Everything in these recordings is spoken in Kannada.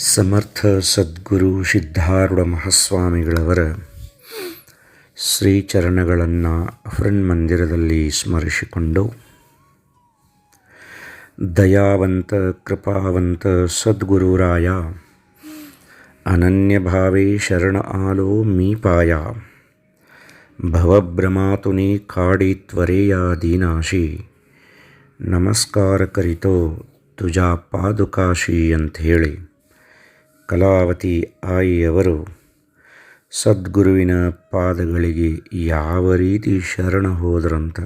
ಸಮರ್ಥ ಸದ್ಗುರು ಸಿದ್ಧಾರೂಢ ಮಹಾಸ್ವಾಮಿಗಳವರ ಶ್ರೀಚರಣಗಳನ್ನು ಮಂದಿರದಲ್ಲಿ ಸ್ಮರಿಸಿಕೊಂಡು, ದಯಾವಂತ ಕೃಪಾವಂತ ಸದ್ಗುರುರಾಯ ಅನನ್ಯಭಾವೇ ಶರಣ ಆಲೋ ಮೀಪಾಯ ಭವಭ್ರಮಾತುನಿ ಕಾಡಿ ತ್ವರೆಯ ದೀನಾಶಿ, ನಮಸ್ಕಾರ ಕರಿತೋ ತುಜಾ ಪಾದುಕಾಶಿ ಅಂಥೇಳಿ. ಕಲಾವತಿ ಆಯಿಯವರು, ಸದ್ಗುರುವಿನ ಪಾದಗಳಿಗೆ ಯಾವ ರೀತಿ ಶರಣ ಹೋದರಂತ.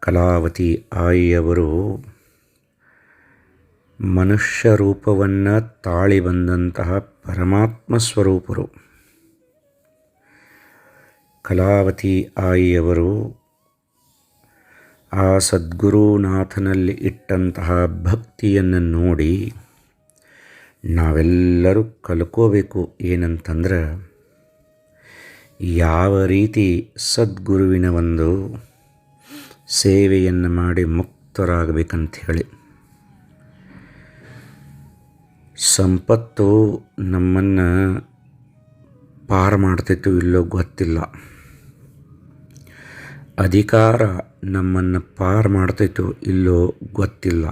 ಕಲಾವತಿ ಆಯಿಯವರು ಮನುಷ್ಯ ರೂಪವನ್ನು ತಾಳಿ ಬಂದಂತಹ ಪರಮಾತ್ಮ ಸ್ವರೂಪರು. ಕಲಾವತಿ ಆಯಿಯವರು, ಆ ಸದ್ಗುರುನಾಥನಲ್ಲಿ ಇಟ್ಟಂತಹ ಭಕ್ತಿಯನ್ನು ನೋಡಿ ನಾವೆಲ್ಲರೂ ಕಲ್ಕೋಬೇಕು ಏನಂತಂದ್ರೆ ಯಾವ ರೀತಿ ಸದ್ಗುರುವಿನ ಒಂದು ಸೇವೆಯನ್ನು ಮಾಡಿ ಮುಕ್ತರಾಗಬೇಕಂತ ಹೇಳಿ. ಸಂಪತ್ತು ನಮ್ಮನ್ನು ಪಾರು ಮಾಡ್ತಿತ್ತು ಇಲ್ಲೋ ಗೊತ್ತಿಲ್ಲ. ಅಧಿಕಾರ ನಮ್ಮನ್ನು ಪಾರು ಮಾಡ್ತಿತ್ತು ಇಲ್ಲೋ ಗೊತ್ತಿಲ್ಲ.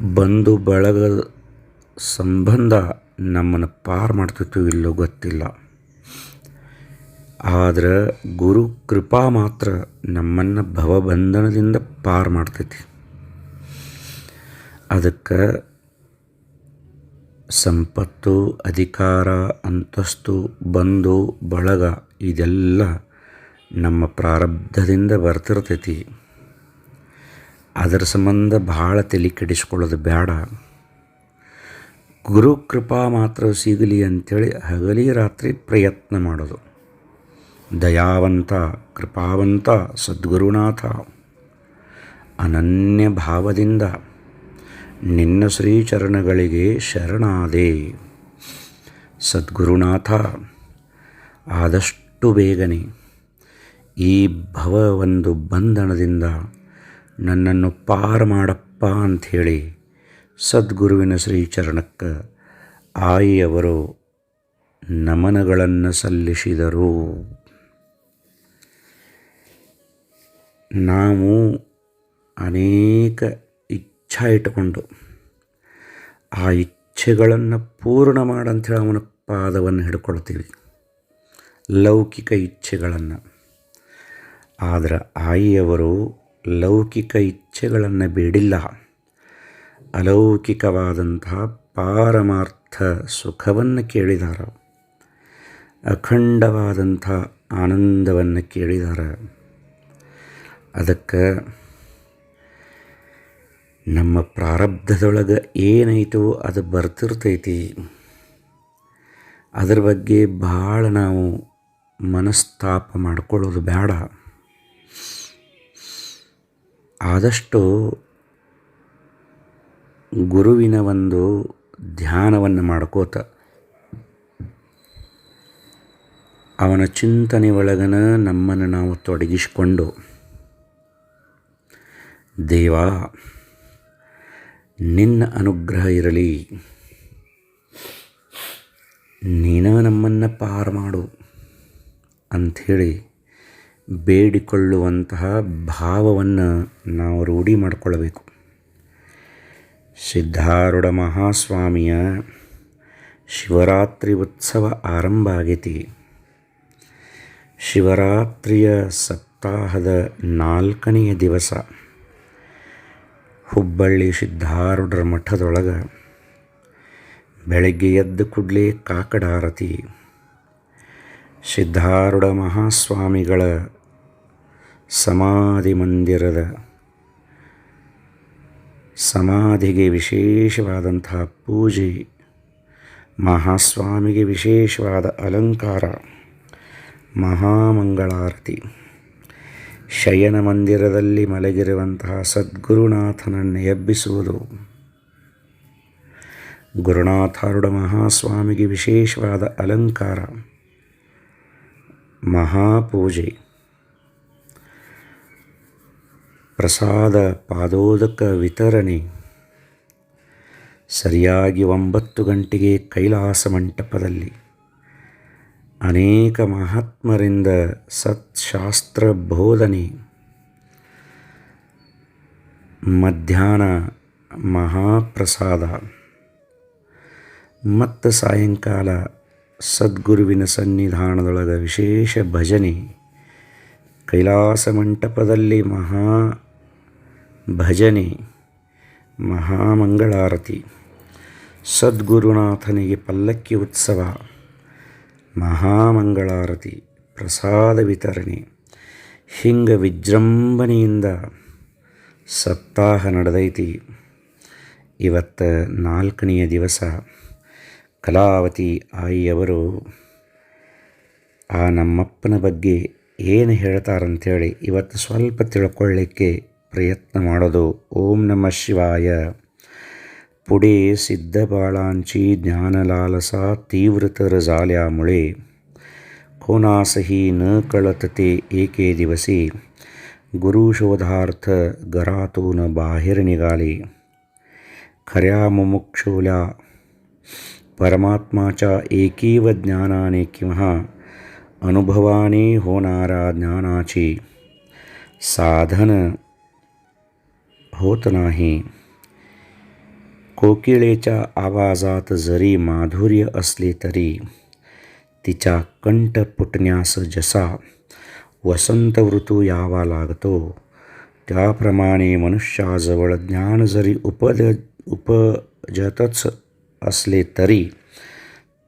ಬಂಧು ಬಳಗ ಸಂಬಂಧ ನಮ್ಮನ್ನು ಪಾರು ಮಾಡ್ತಿತ್ತು ಇಲ್ಲೋ ಗೊತ್ತಿಲ್ಲ. ಆದರೆ ಗುರು ಕೃಪಾ ಮಾತ್ರ ನಮ್ಮನ್ನು ಭವಬಂಧನದಿಂದ ಪಾರು ಮಾಡ್ತೈತಿ. ಅದಕ್ಕೆ ಸಂಪತ್ತು, ಅಧಿಕಾರ, ಅಂತಸ್ತು, ಬಂಧು, ಬಳಗ ಇದೆಲ್ಲ ನಮ್ಮ ಪ್ರಾರಬ್ಧದಿಂದ ಬರ್ತಿರ್ತೈತಿ. ಅದರ ಸಂಬಂಧ ಭಾಳ ತಲೆ ಕೆಡಿಸ್ಕೊಳ್ಳೋದು ಬೇಡ. ಗುರು ಕೃಪಾ ಮಾತ್ರ ಸಿಗಲಿ ಅಂಥೇಳಿ ಹಗಲಿ ರಾತ್ರಿ ಪ್ರಯತ್ನ ಮಾಡೋದು. ದಯಾವಂತ, ಕೃಪಾವಂತ ಸದ್ಗುರುನಾಥ, ಅನನ್ಯ ಭಾವದಿಂದ ನಿನ್ನ ಶ್ರೀಚರಣಗಳಿಗೆ ಶರಣಾದೆ. ಸದ್ಗುರುನಾಥ, ಆದಷ್ಟು ಬೇಗನೆ ಈ ಭವ ಒಂದು ಬಂಧನದಿಂದ ನನ್ನನ್ನು ಪಾರು ಮಾಡಪ್ಪ ಅಂಥೇಳಿ ಸದ್ಗುರುವಿನ ಶ್ರೀಚರಣಕ್ಕೆ ಆಯಿಯವರು ನಮನಗಳನ್ನು ಸಲ್ಲಿಸಿದರು. ನಾವು ಅನೇಕ ಇಚ್ಛಾ ಇಟ್ಟುಕೊಂಡು ಆ ಇಚ್ಛೆಗಳನ್ನು ಪೂರ್ಣ ಮಾಡಂಥೇಳಿ ಅವನ ಪಾದವನ್ನು ಹಿಡ್ಕೊಳ್ತೀವಿ. ಲೌಕಿಕ ಇಚ್ಛೆಗಳನ್ನು. ಆದರೆ ಆಯಿಯವರು ಲೌಕಿಕ ಇಚ್ಛೆಗಳನ್ನು ಬೇಡಿಲ್ಲ. ಅಲೌಕಿಕವಾದಂತಹ ಪಾರಮಾರ್ಥ ಸುಖವನ್ನು ಕೇಳಿದಾರ. ಅಖಂಡವಾದಂಥ ಆನಂದವನ್ನು ಕೇಳಿದಾರ. ಅದಕ್ಕೆ ನಮ್ಮ ಪ್ರಾರಬ್ಧದೊಳಗೆ ಏನೈತೋ ಅದು ಬರ್ತಿರ್ತೈತಿ. ಅದ್ರ ಬಗ್ಗೆ ಭಾಳ ನಾವು ಮನಸ್ತಾಪ ಮಾಡಿಕೊಳ್ಳೋದು ಬೇಡ ಆದಷ್ಟು ಗುರುವಿನ ಒಂದು ಧ್ಯಾನವನ್ನು ಮಾಡ್ಕೋತ ಅವನ ಚಿಂತನೆ ಒಳಗನ ನಮ್ಮನ್ನು ನಾವು ತೊಡಗಿಸಿಕೊಂಡು, ದೇವ, ನಿನ್ನ ಅನುಗ್ರಹ ಇರಲಿ. ನೀನ ನಮ್ಮನ್ನು ಪಾರು ಮಾಡು ಅಂಥೇಳಿ ಬೇಡಿಕೊಳ್ಳುವಂತಹ ಭಾವವನ್ನು ನಾವು ರೂಢಿ ಮಾಡಿಕೊಳ್ಳಬೇಕು ಸಿದ್ಧಾರೂಢ ಮಹಾಸ್ವಾಮಿಯ ಶಿವರಾತ್ರಿ ಉತ್ಸವ ಆರಂಭ ಆಗೈತಿ. ಶಿವರಾತ್ರಿಯ ಸಪ್ತಾಹದ ನಾಲ್ಕನೆಯ ದಿವಸ ಹುಬ್ಬಳ್ಳಿ ಸಿದ್ಧಾರೂಢರ ಮಠದೊಳಗೆ ಬೆಳಗ್ಗೆ ಎದ್ದು ಕೂಡಲೇ ಕಾಕಡಾರತಿ ಸಿದ್ಧಾರೂಢ ಮಹಾಸ್ವಾಮಿಗಳ ಸಮಾಧಿ ಮಂದಿರದ ಸಮಾಧಿಗೆ ವಿಶೇಷವಾದಂತಹ ಪೂಜೆ, ಮಹಾಸ್ವಾಮಿಗೆ ವಿಶೇಷವಾದ ಅಲಂಕಾರ, ಮಹಾಮಂಗಳಾರತಿ. ಶಯನ ಮಂದಿರದಲ್ಲಿ ಮಲಗಿರುವಂತಹ ಸದ್ಗುರುನಾಥನನ್ನು ಎಬ್ಬಿಸುವುದು ಗುರುನಾಥಾರುಢ ಮಹಾಸ್ವಾಮಿಗೆ ವಿಶೇಷವಾದ ಅಲಂಕಾರ. ಮಹಾಪೂಜೆ. ಪ್ರಸಾದ ಪಾದೋದಕ ವಿತರಣೆ. ಸರಿಯಾಗಿ ಒಂಬತ್ತು ಗಂಟೆಗೆ ಕೈಲಾಸ ಮಂಟಪದಲ್ಲಿ ಅನೇಕ ಮಹಾತ್ಮರಿಂದ ಸತ್ಶಾಸ್ತ್ರ ಬೋಧನೆ. ಮಧ್ಯಾಹ್ನ ಮಹಾಪ್ರಸಾದ. ಮತ್ತು ಸಾಯಂಕಾಲ ಸದ್ಗುರುವಿನ ಸನ್ನಿಧಾನದೊಳಗ ವಿಶೇಷ ಭಜನೆ. ಕೈಲಾಸ ಮಂಟಪದಲ್ಲಿ ಮಹಾ ಭಜನೆ ಮಹಾಮಂಗಳಾರತಿ ಸದ್ಗುರುನಾಥನಿಗೆ ಪಲ್ಲಕ್ಕಿ ಉತ್ಸವ ಮಹಾಮಂಗಳಾರತಿ ಪ್ರಸಾದ ವಿತರಣೆ. ಹಿಂಗ ವಿಜೃಂಭಣೆಯಿಂದ ಸಪ್ತಾಹ ನಡೆದೈತಿ. ಇವತ್ತು ನಾಲ್ಕನೆಯ ದಿವಸ. ಕಲಾವತಿ ಆಯಿಯವರು ಆ ನಮ್ಮಪ್ಪನ ಬಗ್ಗೆ ಏನು ಹೇಳ್ತಾರಂಥೇಳಿ ಇವತ್ತು ಸ್ವಲ್ಪ ತಿಳ್ಕೊಳ್ಳಿಕ್ಕೆ ಪ್ರಯತ್ನ ಮಾಡೋದು. ಓಂ ನಮಃ ಶಿವಾಯ. ಪುಡಿ ಸಿದ್ಧಬಾಳಾಂಚಿ ಜ್ಞಾನಲಾಲಸ ತೀವ್ರತರ ಜಾಲ್ಯಾಮುಳೆ ಕೋನಾಸಹಿ ನ ಕಳತತೆ ಏಕೆ ದಿವಸಿ. ಗುರು ಶೋಧಾರ್ಥ ಗರಾತೂನ बाहेर ನಿಗಾಲಿ. ಖರ್ಯಾ ಮುಮುಕ್ಷೋಲ. परमात्माच्या एकीव ज्ञानाने किंवा अनुभवाने होणारा ज्ञानाची साधन होत नाही. कोकिळेच्या आवाजात जरी माधुर्य असले तरी तिच्या कंठ फुटण्यास जसा वसंत ऋतू यावा लागतो त्याप्रमाणे मनुष्याजवळ ज्ञान जरी उपज उपजतच असले तरी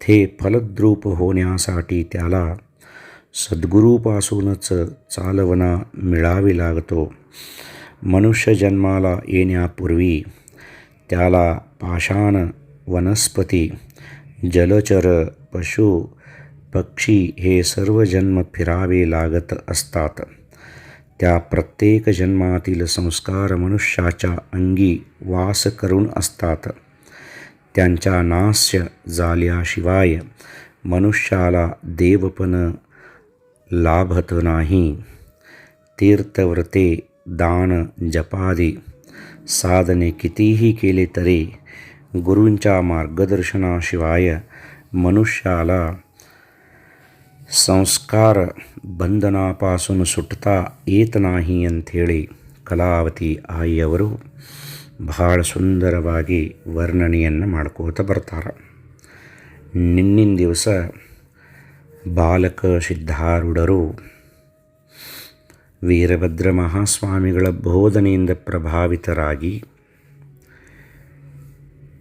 ते फलद्रूप होण्यासाठी त्याला सद्गुरूपासूनच चालवना मिळावी लागतो. मनुष्य जन्माला येण्यापूर्वी त्याला पाषाण वनस्पती जलचर पशु पक्षी हे सर्व जन्म फिरावे लागत असतात. त्या प्रत्येक जन्मातील संस्कार मनुष्याच्या अंगी वास करून असतात. त्यांच्या नाश्य झाल्याशिवाय मनुष्याला देवपण लाभत नाही. तीर्थव्रते दान जपादी साधने कितीही केले तरी गुरूंच्या मार्गदर्शनाशिवाय मनुष्याला संस्कार बंधनापासून सुटता येत नाही अंथेळे कलावती ಆಯಿಯವರು ಭಾಳ ಸುಂದರವಾಗಿ ವರ್ಣನೆಯನ್ನು ಮಾಡ್ಕೋತ ಬರ್ತಾರೆ. ನಿನ್ನಿನ ದಿವಸ ಬಾಲಕ ಸಿದ್ಧಾರೂಢರು ವೀರಭದ್ರ ಮಹಾಸ್ವಾಮಿಗಳ ಬೋಧನೆಯಿಂದ ಪ್ರಭಾವಿತರಾಗಿ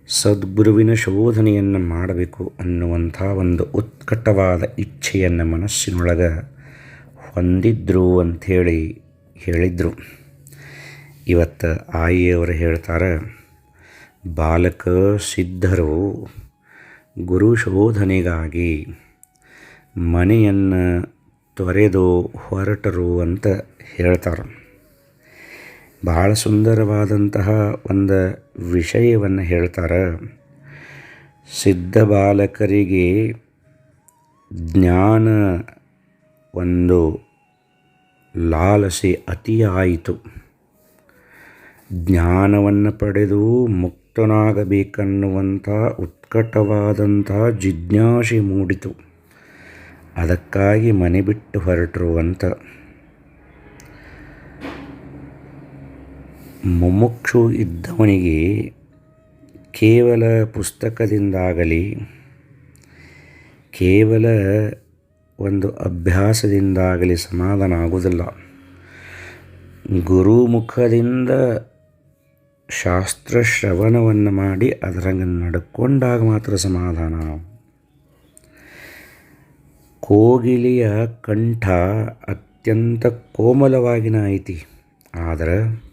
ಸದ್ಗುರುವಿನ ಶೋಧನೆಯನ್ನು ಮಾಡಬೇಕು ಅನ್ನುವಂಥ ಒಂದು ಉತ್ಕಟವಾದ ಇಚ್ಛೆಯನ್ನು ಮನಸ್ಸಿನೊಳಗೆ ಹೊಂದಿದ್ರು ಅಂಥೇಳಿ ಹೇಳಿದರು. ಇವತ್ತು ಆಯಿಯವರು ಹೇಳ್ತಾರೆ, ಬಾಲಕ ಸಿದ್ಧರು ಗುರು ಶೋಧನೆಗಾಗಿ ಮನೆಯನ್ನು ತೊರೆದು ಹೊರಟರು ಅಂತ ಹೇಳ್ತಾರೆ. ಭಾಳ ಸುಂದರವಾದಂತಹ ಒಂದು ವಿಷಯವನ್ನು ಹೇಳ್ತಾರೆ. ಸಿದ್ಧ ಬಾಲಕರಿಗೆ ಜ್ಞಾನ ಒಂದು ಲಾಲಸಿ ಅತಿಯಾಯಿತು. ಜ್ಞಾನವನ್ನು ಪಡೆದು ಮುಕ್ತನಾಗಬೇಕನ್ನುವಂಥ ಉತ್ಕಟವಾದಂಥ ಜಿಜ್ಞಾಸೆ ಮೂಡಿತು. ಅದಕ್ಕಾಗಿ ಮನೆ ಬಿಟ್ಟು ಹೊರಟರು ಅಂತ. ಮುಮುಕ್ಷು ಇದ್ದವನಿಗೆ ಕೇವಲ ಪುಸ್ತಕದಿಂದಾಗಲಿ, ಕೇವಲ ಒಂದು ಅಭ್ಯಾಸದಿಂದಾಗಲಿ ಸಮಾಧಾನ ಆಗುವುದಿಲ್ಲ. ಗುರುಮುಖದಿಂದ ಶಾಸ್ತ್ರ ಶ್ರವಣವನ್ನು ಮಾಡಿ ಅದರಂಗೆ ನಡ್ಕೊಂಡಾಗ ಮಾತ್ರ ಸಮಾಧಾನ. ಕೋಗಿಲೆಯ ಕಂಠ ಅತ್ಯಂತ ಕೋಮಲವಾಗಿನ ಐತಿ ಆದರೆ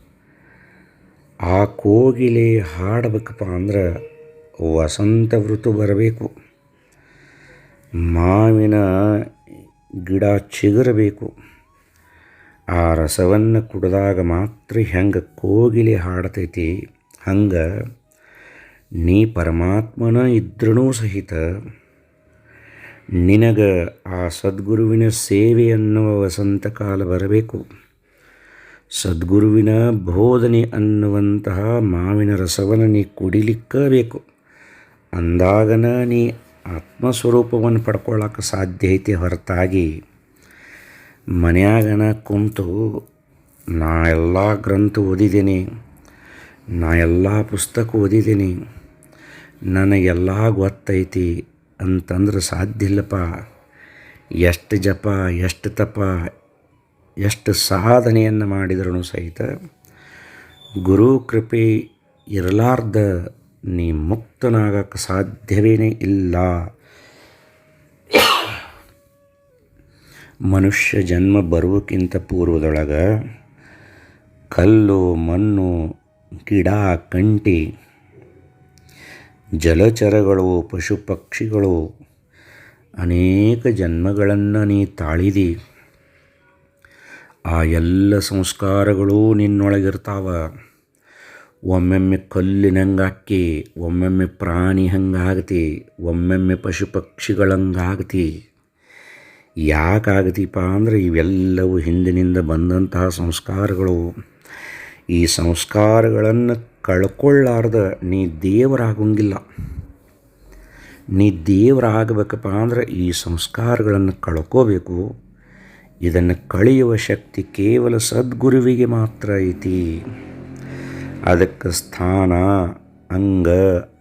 ಆ ಕೋಗಿಲೆ ಹಾಡಬೇಕಪ್ಪ ಅಂದ್ರೆ ವಸಂತ ಋತು ಬರಬೇಕು. ಮಾವಿನ ಗಿಡ ಚಿಗುರಬೇಕು. ಆ ರಸವನ್ನು ಕುಡಿದಾಗ ಮಾತ್ರ ಹೆಂಗೆ ಕೋಗಿಲೆ ಹಾಡ್ತೈತಿ, ಹಂಗೆ ನೀ ಪರಮಾತ್ಮನ ಇದ್ರೂ ಸಹಿತ ನಿನಗೆ ಆ ಸದ್ಗುರುವಿನ ಸೇವೆ ಅನ್ನುವ ವಸಂತ ಕಾಲ ಬರಬೇಕು. ಸದ್ಗುರುವಿನ ಬೋಧನೆ ಅನ್ನುವಂತಹ ಮಾವಿನ ರಸವನ್ನು ನೀ ಕುಡಿಲಿಕ್ಕಬೇಕು. ಅಂದಾಗನ ನೀ ಆತ್ಮಸ್ವರೂಪವನ್ನು ಪಡ್ಕೊಳ್ಳೋಕೆ ಸಾಧ್ಯ ಐತೆ ಹೊರತಾಗಿ ಮನ್ಯಾಗನ ಕುಂತು ನಾ ಎಲ್ಲ ಗ್ರಂಥ ಓದಿದ್ದೀನಿ, ನಾ ಎಲ್ಲ ಪುಸ್ತಕ ಓದಿದ್ದೀನಿ, ನನಗೆಲ್ಲ ಗೊತ್ತೈತಿ ಅಂತಂದ್ರೆ ಸಾಧ್ಯ ಇಲ್ಲಪ್ಪ ಎಷ್ಟು ಜಪ, ಎಷ್ಟು ತಪ, ಎಷ್ಟು ಸಾಧನೆಯನ್ನು ಮಾಡಿದ್ರೂ ಸಹಿತ ಗುರು ಕೃಪೆ ಇರಲಾರ್ದ ನೀ ಮುಕ್ತನಾಗಕ್ಕೆ ಸಾಧ್ಯವೇನೇ ಇಲ್ಲ. ಮನುಷ್ಯ ಜನ್ಮ ಬರುವಕ್ಕಿಂತ ಪೂರ್ವದೊಳಗೆ ಕಲ್ಲು, ಮಣ್ಣು, ಗಿಡ, ಕಂಟಿ, ಜಲಚರಗಳು ಪಶು ಪಕ್ಷಿಗಳು ಅನೇಕ ಜನ್ಮಗಳನ್ನು ನೀ ತಾಳಿದಿ. ಆ ಎಲ್ಲ ಸಂಸ್ಕಾರಗಳು ನಿನ್ನೊಳಗಿರ್ತಾವ. ಒಮ್ಮೊಮ್ಮೆ ಕಲ್ಲಿನಂಗಾಕಿ ಒಮ್ಮೆಮ್ಮೆ ಪ್ರಾಣಿ ಹಂಗಾಗತಿ, ಒಮ್ಮೆಮ್ಮೆ ಪಶು ಪಕ್ಷಿಗಳಂಗಾಗತಿ ಯಾಕಾಗತಿಪ್ಪ ಅಂದರೆ ಇವೆಲ್ಲವೂ ಹಿಂದಿನಿಂದ ಬಂದಂತಹ ಸಂಸ್ಕಾರಗಳು. ಈ ಸಂಸ್ಕಾರಗಳನ್ನು ಕಳ್ಕೊಳ್ಳಾರ್ದ ನೀ ದೇವರಾಗಂಗಿಲ್ಲ. ನೀ ದೇವರಾಗಬೇಕಪ್ಪ ಅಂದ್ರೆ ಈ ಸಂಸ್ಕಾರಗಳನ್ನು ಕಳ್ಕೋಬೇಕು. ಇದನ್ನು ಕಳೆಯುವ ಶಕ್ತಿ ಕೇವಲ ಸದ್ಗುರುವಿಗೆ ಮಾತ್ರ ಐತಿ. ಅದಕ್ಕೆ ಸ್ಥಾನ, ಅಂಗ,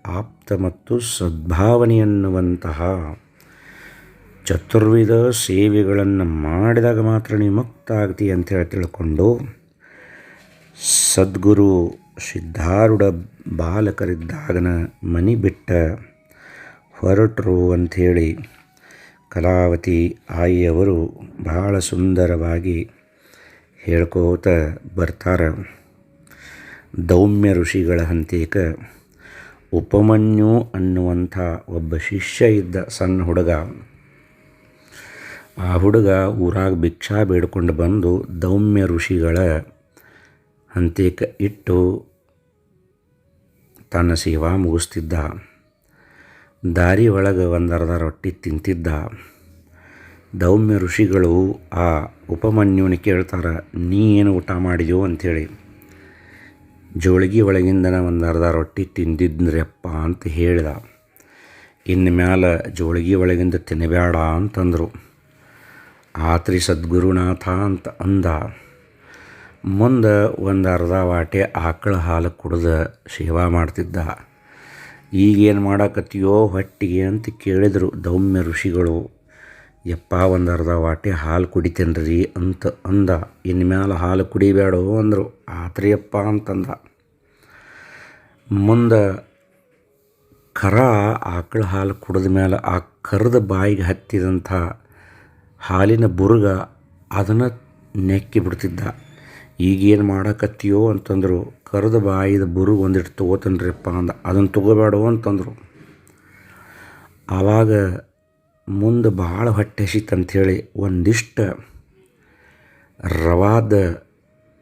ಆಪ್ತ ಮತ್ತು ಸದ್ಭಾವನೆ ಎನ್ನುವಂತಹ ಚತುರ್ವಿಧ ಸೇವೆಗಳನ್ನು ಮಾಡಿದಾಗ ಮಾತ್ರ ನೀವು ಮುಕ್ತ ಆಗ್ತಿ ಅಂತೇಳಿ ತಿಳ್ಕೊಂಡು ಸದ್ಗುರು ಸಿದ್ಧಾರೂಢ ಬಾಲಕರಿದ್ದಾಗನ ಮನಿ ಬಿಟ್ಟ ಹೊರಟರು ಅಂಥೇಳಿ ಕಲಾವತಿ ಆಯಿಯವರು ಬಹಳ ಸುಂದರವಾಗಿ ಹೇಳ್ಕೋತ ಬರ್ತಾರೆ. ದೌಮ್ಯ ಋಷಿಗಳ ಹಂತೇಕ ಉಪಮನ್ಯು ಅನ್ನುವಂಥ ಒಬ್ಬ ಶಿಷ್ಯ ಇದ್ದ ಸಣ್ಣ ಹುಡುಗ. ಆ ಹುಡುಗ ಊರಾಗ ಭಿಕ್ಷಾ ಬೇಡ್ಕೊಂಡು ಬಂದು ದೌಮ್ಯ ಋಷಿಗಳ ಹಂತೇಕ ಇಟ್ಟು ತನ್ನ ಸೇವಾ ಮುಗಿಸ್ತಿದ್ದ. ದಾರಿ ಒಳಗೆ ಒಂದರ್ಧ ರೊಟ್ಟಿ ತಿಂತಿದ್ದ. ದೌಮ್ಯ ಋಷಿಗಳು ಆ ಉಪಮನ್ಯುನ ಕೇಳ್ತಾರೆ ನೀ ಏನು ಊಟ ಮಾಡಿದೆಯೋ? ಅಂಥೇಳಿ. ಜೋಳಿಗೆ ಒಳಗಿಂದನ ಒಂದು ರೊಟ್ಟಿ ತಿಂದಿದ್ರಪ್ಪ ಅಂತ ಹೇಳಿದ. ಇನ್ನು ಮ್ಯಾಲ ಜೋಳಿಗೆ ಒಳಗಿಂದ ತಿನ್ನಬೇಡ ಅಂತಂದರು. ಆತ್ರಿ ಸದ್ಗುರುನಾಥ ಅಂತ ಅಂದ. ಮುಂದೆ ಒಂದು ಅರ್ಧ ವಾಟೆ ಆಕಳ ಹಾಲು ಕುಡ್ದು ಸೇವಾ ಮಾಡ್ತಿದ್ದ. ಈಗೇನು ಮಾಡಾಕತ್ತೀಯೋ ಹೊಟ್ಟಿಗೆ ಅಂತ ಕೇಳಿದರು ದೌಮ್ಯ ಋಷಿಗಳು. ಯಪ್ಪ, ಒಂದು ಅರ್ಧ ವಾಟೆ ಹಾಲು ಕುಡಿತೇನ್ರಿ ಅಂತ ಅಂದ. ಇನ್ನು ಮ್ಯಾಲೆ ಹಾಲು ಕುಡಿಬೇಡೋ ಅಂದರು. ಆತ್ರಿಯಪ್ಪ ಅಂತಂದ. ಮುಂದೆ ಕರ ಆಕಳ ಹಾಲು ಕುಡಿದ ಮೇಲೆ ಆ ಕರದ ಬಾಯಿಗೆ ಹತ್ತಿದಂಥ ಹಾಲಿನ ಬುರುಗ ಅದನ್ನು ನೆಕ್ಕಿ ಬಿಡ್ತಿದ್ದ. ಈಗೇನು ಮಾಡಕತ್ತೀಯೋ ಅಂತಂದರು, ಕರೆದ ಬಾಯಿದ ಬುರುಗ ಒಂದಿಟ್ಟು ತೊಗೋತನ್ರಿಪ್ಪ ಅಂದ. ಅದನ್ನು ತೊಗೋಬೇಡೋ ಅಂತಂದರು. ಆವಾಗ ಮುಂದೆ ಭಾಳ ಹೊಟ್ಟೆ ಹಸಿತಂಥೇಳಿ ಒಂದಿಷ್ಟು ರವಾದ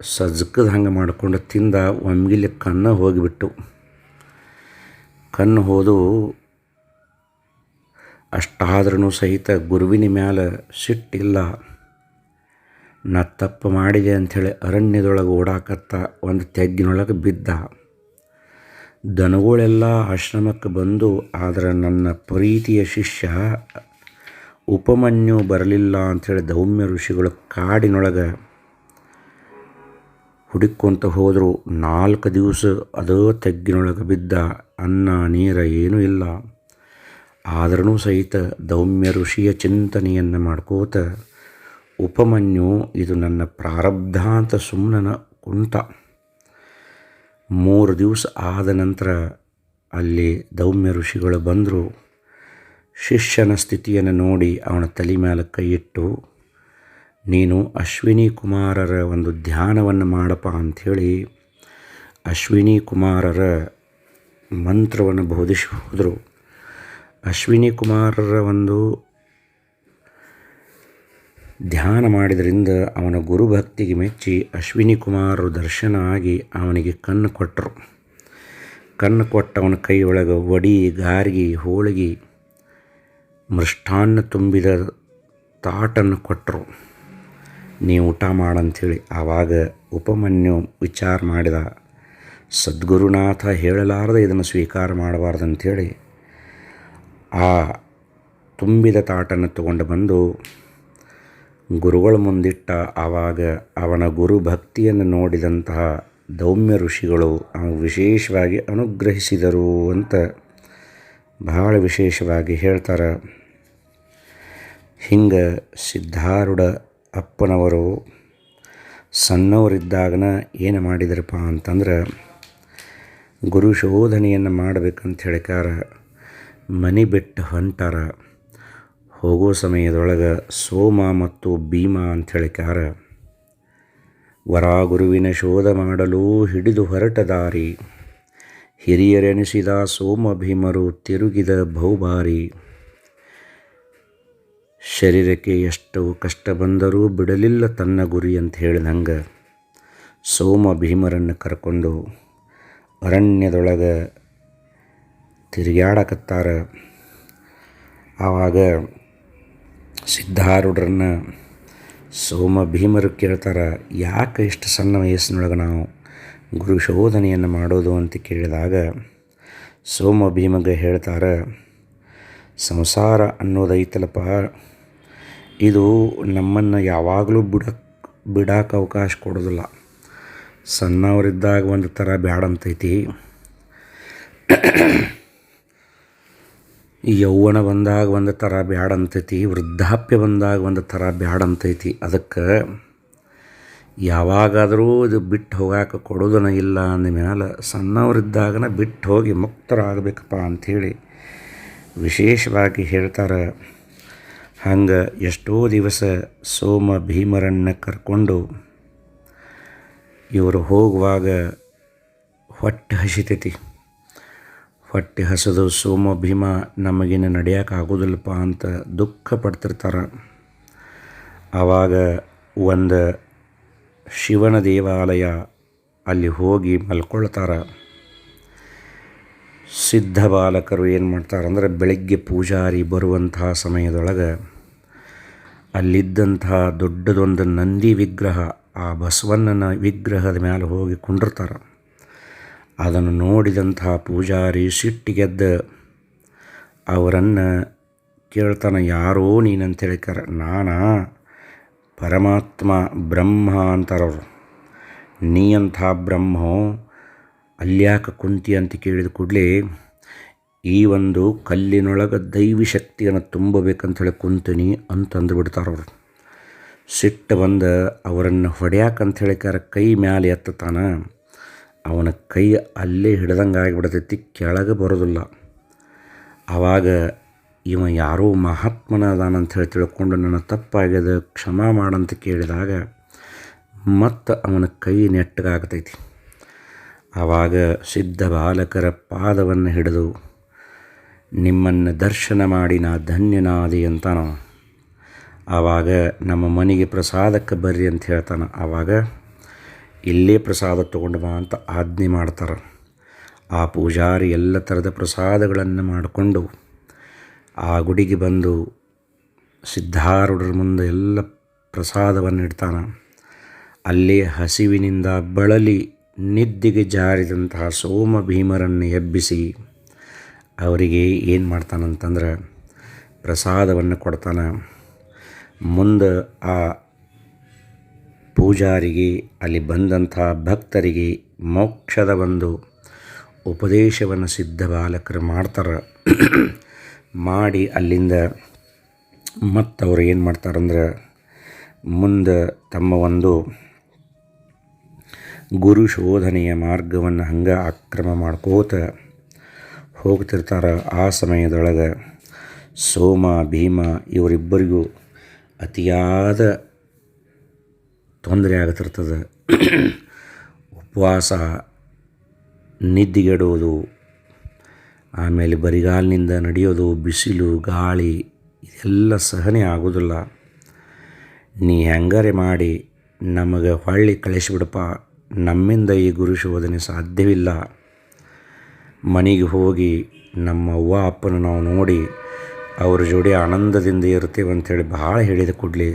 ಸಜ್ಕದ ಹಂಗೆ ಮಾಡಿಕೊಂಡು ತಿಂದ ಒಮ್ಗಿಲಿ ಕಣ್ಣು ಹೋಗಿಬಿಟ್ಟು. ಕಣ್ಣು ಹೋದು ಅಷ್ಟಾದ್ರೂ ಸಹಿತ ಗುರುವಿನ ಮ್ಯಾಲೆ ಸಿಟ್ಟಿಲ್ಲ. ನಾ ತಪ್ಪು ಮಾಡಿದೆ ಅಂಥೇಳಿ ಅರಣ್ಯದೊಳಗೆ ಓಡಾಕತ್ತ ಒಂದು ತೆಗ್ಗಿನೊಳಗೆ ಬಿದ್ದ. ದನಗಳೆಲ್ಲ ಆಶ್ರಮಕ್ಕೆ ಬಂದು, ಆದರೆ ನನ್ನ ಪ್ರೀತಿಯ ಶಿಷ್ಯ ಉಪಮನ್ಯು ಬರಲಿಲ್ಲ ಅಂಥೇಳಿ ದೌಮ್ಯ ಋಷಿಗಳು ಕಾಡಿನೊಳಗೆ ಹುಡುಕೊಂತ ಹೋದರು. ನಾಲ್ಕು ದಿವಸ ಅದೋ ತೆಗ್ಗಿನೊಳಗೆ ಬಿದ್ದ. ಅನ್ನ, ನೀರ ಏನೂ ಇಲ್ಲ. ಆದ್ರೂ ಸಹಿತ ದೌಮ್ಯ ಋಷಿಯ ಚಿಂತನೆಯನ್ನು ಮಾಡ್ಕೋತ ಉಪಮನ್ಯು ಇದು ನನ್ನ ಪ್ರಾರಬ್ಧಾಂತ ಸುಮ್ಮನ ಕುಂಟ. ಮೂರು ದಿವಸ ಆದ ನಂತರ ಅಲ್ಲಿ ದೌಮ್ಯ ಋಷಿಗಳು ಬಂದರು. ಶಿಷ್ಯನ ಸ್ಥಿತಿಯನ್ನು ನೋಡಿ ಅವನ ತಲೆ ಮೇಲೆ ಕೈಯಿಟ್ಟು, ನೀನು ಅಶ್ವಿನಿ ಕುಮಾರರ ಒಂದು ಧ್ಯಾನವನ್ನು ಮಾಡಪ್ಪ ಅಂಥೇಳಿ ಅಶ್ವಿನಿ ಕುಮಾರರ ಮಂತ್ರವನ್ನು ಬೋಧಿಸಿ ಹೋದರು. ಅಶ್ವಿನಿ ಕುಮಾರರ ಒಂದು ಧ್ಯಾನ ಮಾಡಿದ್ರಿಂದ ಅವನ ಗುರುಭಕ್ತಿಗೆ ಮೆಚ್ಚಿ ಅಶ್ವಿನಿ ಕುಮಾರರು ದರ್ಶನ ಆಗಿ ಅವನಿಗೆ ಕಣ್ಣು ಕೊಟ್ಟರು. ಕಣ್ಣು ಕೊಟ್ಟವನ ಕೈಯೊಳಗೆ ವಡಿ ಗಾರ್ಗಿ, ಹೋಳಿಗೆ, ಮೃಷ್ಟಾನ್ನ ತುಂಬಿದ ತಾಟನ್ನು ಕೊಟ್ಟರು. ನೀವು ಊಟ ಮಾಡಂಥೇಳಿ ಆವಾಗ ಉಪಮನ್ಯು ವಿಚಾರ ಮಾಡಿದ, ಸದ್ಗುರುನಾಥ ಹೇಳಲಾರದೆ ಇದನ್ನು ಸ್ವೀಕಾರ ಮಾಡಬಾರ್ದಂಥೇಳಿ ಆ ತುಂಬಿದ ತಾಟನ್ನು ತಗೊಂಡು ಬಂದು ಗುರುಗಳ ಮುಂದಿಟ್ಟ ಆವಾಗ ಅವನ ಗುರು ಭಕ್ತಿಯನ್ನು ನೋಡಿದಂತಹ ದೌಮ್ಯ ಋಷಿಗಳು ವಿಶೇಷವಾಗಿ ಅನುಗ್ರಹಿಸಿದರು ಅಂತ ಬಹಳ ವಿಶೇಷವಾಗಿ ಹೇಳ್ತಾರೆ. ಹಿಂಗೆ ಸಿದ್ಧಾರೂಢ ಅಪ್ಪನವರು ಸಣ್ಣವರಿದ್ದಾಗನ ಏನು ಮಾಡಿದ್ರಪ್ಪ ಅಂತಂದ್ರೆ ಗುರು ಶೋಧನೆಯನ್ನು ಮಾಡಬೇಕಂತ ಹೇಳಿಕಾರ ಮನೆ ಬಿಟ್ಟು ಹೊಂಟಾರ. ಹೋಗೋ ಸಮಯದೊಳಗೆ ಸೋಮ ಮತ್ತು ಭೀಮ ಅಂತ ಹೇಳಿಕಾರ ವರಾಗುರುವಿನ ಶೋಧ ಮಾಡಲು ಹಿಡಿದು ಹೊರಟ ದಾರಿ. ಹಿರಿಯರೆನಿಸಿದ ಸೋಮ ಭೀಮರು ತಿರುಗಿದ ಬಹುಬಾರಿ. ಶರೀರಕ್ಕೆ ಎಷ್ಟು ಕಷ್ಟ ಬಂದರೂ ಬಿಡಲಿಲ್ಲ ತನ್ನ ಗುರಿ ಅಂತ ಹೇಳಿದಂಗೆ ಸೋಮ ಭೀಮರನ್ನು ಕರ್ಕೊಂಡು ಅರಣ್ಯದೊಳಗೆ ತಿರುಗಾಡಕತ್ತಾರ ಆವಾಗ ಸಿದ್ಧಾರೂಢರನ್ನು ಸೋಮ ಭೀಮರು ಕೇಳ್ತಾರೆ, ಯಾಕೆ ಇಷ್ಟು ಸಣ್ಣ ವಯಸ್ಸಿನೊಳಗೆ ನಾವು ಗುರು ಶೋಧನೆಯನ್ನು ಮಾಡೋದು ಅಂತ ಕೇಳಿದಾಗ ಸೋಮ ಭೀಮಗ ಹೇಳ್ತಾರೆ, ಸಂಸಾರ ಅನ್ನೋದೈತಲಪ್ಪ ಇದು ನಮ್ಮನ್ನು ಯಾವಾಗಲೂ ಬಿಡ ಬಿಡಕ್ಕೆ ಅವಕಾಶ ಕೊಡೋದಿಲ್ಲ. ಸಣ್ಣವರಿದ್ದಾಗ ಒಂದು ಥರ ಬ್ಯಾಡಂತೈತಿ. ಯೌವನ ಬಂದಾಗ ಒಂದು ಥರ ಬ್ಯಾಡಂತೈತಿ ವೃದ್ಧಾಪ್ಯ ಬಂದಾಗ ಒಂದು ಥರ ಬ್ಯಾಡಂತೈತಿ ಅದಕ್ಕೆ ಯಾವಾಗಾದರೂ ಇದು ಬಿಟ್ಟು ಹೋಗಾಕ ಕೊಡೋದನ ಇಲ್ಲ ಅಂದಮೇಲೆ ಸಣ್ಣವರಿದ್ದಾಗನ ಬಿಟ್ಟು ಹೋಗಿ ಮುಕ್ತರಾಗಬೇಕಪ್ಪ ಅಂಥೇಳಿ ವಿಶೇಷವಾಗಿ ಹೇಳ್ತಾರೆ. ಹಂಗೆ ಎಷ್ಟೋ ದಿವಸ ಸೋಮ ಭೀಮರನ್ನು ಕರ್ಕೊಂಡು ಇವರು ಹೋಗುವಾಗ ಹೊಟ್ಟೆ ಹಸಿತೈತಿ. ಹೊಟ್ಟೆ ಹಸದು ಸೋಮ ಭೀಮ ನಮಗಿನ ನಡೆಯಕ್ಕೆ ಆಗೋದಿಲ್ಲಪ್ಪ ಅಂತ ದುಃಖ ಪಡ್ತಿರ್ತಾರೆ ಆವಾಗ ಒಂದು ಶಿವನ ದೇವಾಲಯ ಅಲ್ಲಿ ಹೋಗಿ ಮಲ್ಕೊಳ್ತಾರೆ. ಸಿದ್ಧ ಬಾಲಕರು ಏನು ಮಾಡ್ತಾರಂದ್ರೆ ಬೆಳಗ್ಗೆ ಪೂಜಾರಿ ಬರುವಂತಹ ಸಮಯದೊಳಗೆ ಅಲ್ಲಿದ್ದಂತಹ ದೊಡ್ಡದೊಂದು ನಂದಿ ವಿಗ್ರಹ, ಆ ಬಸವಣ್ಣನ ವಿಗ್ರಹದ ಮೇಲೆ ಹೋಗಿ ಕುಂಡಿರ್ತಾರೆ. ಅದನ್ನು ನೋಡಿದಂತಹ ಪೂಜಾರಿ ಸಿಟ್ಟಿಗೆದ್ದ ಅವರನ್ನು ಕೇಳ್ತಾನೆ, ಯಾರೋ ನೀನಂತ ಹೇಳ್ತಾರೆ ನಾನಾ ಪರಮಾತ್ಮ ಬ್ರಹ್ಮ ಅಂತಾರವರು. ನೀ ಅಂಥ ಬ್ರಹ್ಮೋ, ಅಲ್ಯಾಕ ಕುಂತಿ ಅಂತ ಕೇಳಿದ ಕೂಡಲೇ ಈ ಒಂದು ಕಲ್ಲಿನೊಳಗೆ ದೈವಿ ಶಕ್ತಿಯನ್ನು ತುಂಬಬೇಕಂತ ಹೇಳಿ ಕುಂತೀನಿ ಅಂತಂದು ಬಿಡ್ತಾರವ್ರು. ಸಿಟ್ಟು ಬಂದು ಅವರನ್ನು ಹೊಡ್ಯಾಕಂತ ಹೇಳಿಕಾರ ಕೈ ಮ್ಯಾಲೆ ಎತ್ತತಾನ. ಅವನ ಕೈ ಅಲ್ಲೇ ಹಿಡ್ದಂಗೆ ಆಗಿಬಿಡ್ತೈತಿ ಕೆಳಗೆ ಬರೋದಿಲ್ಲ. ಆವಾಗ ಇವ ಯಾರೋ ಮಹಾತ್ಮನ ಅದಾನಂತ ಹೇಳಿ ತಿಳ್ಕೊಂಡು, ನನ್ನ ತಪ್ಪಾಗ್ಯದ, ಕ್ಷಮಾ ಮಾಡಂತ ಕೇಳಿದಾಗ ಮತ್ತು ಅವನ ಕೈ ನೆಟ್ಟಗಾಗ್ತೈತಿ. ಆವಾಗ ಸಿದ್ಧ ಬಾಲಕರ ಪಾದವನ್ನು ಹಿಡಿದು, ನಿಮ್ಮನ್ನು ದರ್ಶನ ಮಾಡಿ ನಾ ಧನ್ಯನಾದಿ ಅಂತಾನ ಆವಾಗ ನಮ್ಮ ಮನೆಗೆ ಪ್ರಸಾದಕ್ಕೆ ಬರ್ರಿ ಅಂತ ಹೇಳ್ತಾನೆ. ಆವಾಗ ಇಲ್ಲೇ ಪ್ರಸಾದ ತೊಗೊಂಡು ಬಾ ಅಂತ ಆಜ್ಞೆ ಮಾಡ್ತಾರೆ. ಆ ಪೂಜಾರಿ ಎಲ್ಲ ಥರದ ಪ್ರಸಾದಗಳನ್ನು ಮಾಡಿಕೊಂಡು ಆ ಗುಡಿಗೆ ಬಂದು ಸಿದ್ಧಾರೂಢರ ಮುಂದೆ ಎಲ್ಲ ಪ್ರಸಾದವನ್ನು ಇಡ್ತಾನೆ. ಅಲ್ಲೇ ಹಸಿವಿನಿಂದ ಬಳಲಿ ನಿದ್ದಿಗೆ ಜಾರಿದಂತಹ ಸೋಮ ಭೀಮರನ್ನು ಎಬ್ಬಿಸಿ ಅವರಿಗೆ ಏನು ಮಾಡ್ತಾನಂತಂದ್ರೆ ಪ್ರಸಾದವನ್ನು ಕೊಡ್ತಾನೆ. ಮುಂದೆ ಆ ಪೂಜಾರಿಗೆ, ಅಲ್ಲಿ ಬಂದಂಥ ಭಕ್ತರಿಗೆ ಮೋಕ್ಷದ ಒಂದು ಉಪದೇಶವನ್ನು ಸಿದ್ಧ ಬಾಲಕರು ಮಾಡ್ತಾರೆ. ಮಾಡಿ ಅಲ್ಲಿಂದ ಮತ್ತು ಅವರು ಏನು ಮಾಡ್ತಾರಂದ್ರೆ, ಮುಂದೆ ತಮ್ಮ ಒಂದು ಗುರು ಶೋಧನೆಯ ಮಾರ್ಗವನ್ನು ಹಂಗೆ ಆಕ್ರಮ ಮಾಡ್ಕೋತ ಹೋಗ್ತಿರ್ತಾರೆ. ಆ ಸಮಯದೊಳಗೆ ಸೋಮ, ಭೀಮ ಇವರಿಬ್ಬರಿಗೂ ಅತಿಯಾದ ತೊಂದರೆ ಆಗತಿರ್ತದೆ ಉಪವಾಸ, ನಿದ್ದೆಗೆಡೋದು, ಆಮೇಲೆ ಬರಿಗಾಲಿನಿಂದ ನಡೆಯೋದು, ಬಿಸಿಲು, ಗಾಳಿ, ಇದೆಲ್ಲ ಸಹನೆ ಆಗೋದಿಲ್ಲ. ನೀ ಹೆಂಗಾರೆ ಮಾಡಿ, ನಮಗೆ ಹೊಳ್ಳಿ ಕಳಿಸಿಬಿಡಪ್ಪ, ನಮ್ಮಿಂದ ಈ ಗುರು ಶೋಧನೆ ಸಾಧ್ಯವಿಲ್ಲ. ಮನೆಗೆ ಹೋಗಿ, ನಮ್ಮ ಅವ್ವ ಅಪ್ಪನ ನಾವು ನೋಡಿ, ಅವ್ರ ಜೋಡಿ ಆನಂದದಿಂದ ಇರ್ತೇವೆ ಅಂಥೇಳಿ ಭಾಳ ಹೇಳಿದ ಕೂಡಲೇ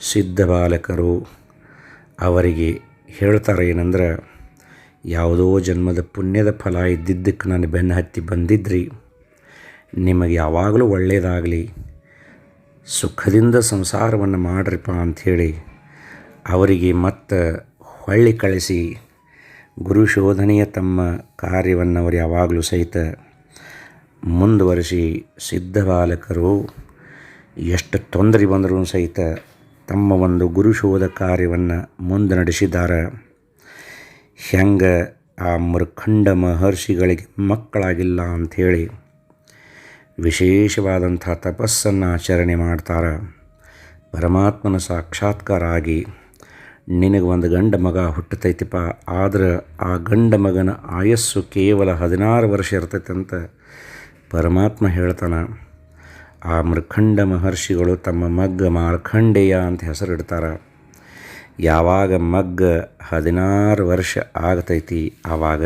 ಸಿದ್ಧ ಬಾಲಕರು ಅವರಿಗೆ ಹೇಳ್ತಾರೆ ಏನಂದ್ರೆ, ಯಾವುದೋ ಜನ್ಮದ ಪುಣ್ಯದ ಫಲ ಇದ್ದಿದ್ದಕ್ಕೆ ನಾನು ಬೆನ್ನು ಹತ್ತಿ ಬಂದಿದ್ರಿ. ನಿಮಗೆ ಯಾವಾಗಲೂ ಒಳ್ಳೆಯದಾಗಲಿ ಸುಖದಿಂದ ಸಂಸಾರವನ್ನು ಮಾಡ್ರಿಪ್ಪ ಅಂಥೇಳಿ ಅವರಿಗೆ ಮತ್ತೆ ಹೊಳ್ಳಿ ಕಳಿಸಿ ಗುರು ಶೋಧನೆಯ ತಮ್ಮ ಕಾರ್ಯವನ್ನು ಅವರು ಯಾವಾಗಲೂ ಸಹಿತ ಮುಂದುವರಿಸಿ ಸಿದ್ಧ ಬಾಲಕರು ಎಷ್ಟು ತೊಂದರೆ ಬಂದರೂ ಸಹಿತ ತಮ್ಮ ಒಂದು ಗುರು ಶೋಧ ಕಾರ್ಯವನ್ನು ಮುಂದೆ ನಡೆಸಿದ್ದಾರೆ. ಹೆಂಗೆ ಆ ಮೃಖಂಡ ಮಹರ್ಷಿಗಳಿಗೆ ಮಕ್ಕಳಾಗಿಲ್ಲ ಅಂಥೇಳಿ ವಿಶೇಷವಾದಂಥ ತಪಸ್ಸನ್ನು ಆಚರಣೆ ಮಾಡ್ತಾರೆ. ಪರಮಾತ್ಮನ ಸಾಕ್ಷಾತ್ಕಾರ ಆಗಿ ನಿನಗೆ ಒಂದು ಗಂಡ ಮಗ ಹುಟ್ಟತೈತಿಪ್ಪ, ಆದ್ರೆ ಆ ಗಂಡ ಮಗನ ಆಯಸ್ಸು ಕೇವಲ ಹದಿನಾರು ವರ್ಷ ಇರ್ತೈತೆ ಅಂತ ಪರಮಾತ್ಮ ಹೇಳ್ತಾನೆ. ಆ ಮೃಖಂಡ ಮಹರ್ಷಿಗಳು ತಮ್ಮ ಮಗ್ಗ ಮಾರ್ಖಂಡೇಯ ಅಂತ ಹೆಸರಿಡ್ತಾರೆ. ಯಾವಾಗ ಮಗ್ಗ ಹದಿನಾರು ವರ್ಷ ಆಗತೈತಿ, ಆವಾಗ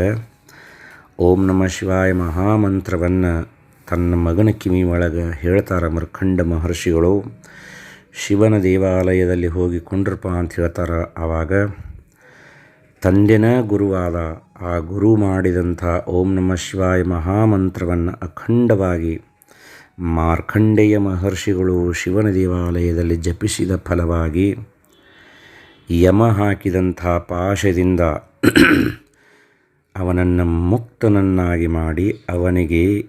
ಓಂ ನಮ ಶಿವಾಯ ಮಹಾಮಂತ್ರವನ್ನು ತನ್ನ ಮಗನ ಕಿವಿ ಒಳಗೆ ಹೇಳ್ತಾರೆ ಮೃಖಂಡ ಮಹರ್ಷಿಗಳು. ಶಿವನ ದೇವಾಲಯದಲ್ಲಿ ಹೋಗಿ ಕೊಂಡ್ರಪ್ಪ ಅಂತ ಹೇಳ್ತಾರೆ, ಆವಾಗ ತಂದೆನ ಗುರುವಾದ ಆ ಗುರು ಮಾಡಿದಂಥ ಓಂ ನಮ ಶಿವಾಯ ಮಹಾಮಂತ್ರವನ್ನು ಅಖಂಡವಾಗಿ ಮಾರ್ಕಂಡೇಯ ಮಹರ್ಷಿಗಳು ಶಿವನ ದೇವಾಲಯದಲ್ಲಿ ಜಪಿಸಿದ ಫಲವಾಗಿ ಯಮ ಹಾಕಿದಂಥ ಪಾಶದಿಂದ ಅವನನ್ನು ಮುಕ್ತನನ್ನಾಗಿ ಮಾಡಿ ಅವನಿಗೆ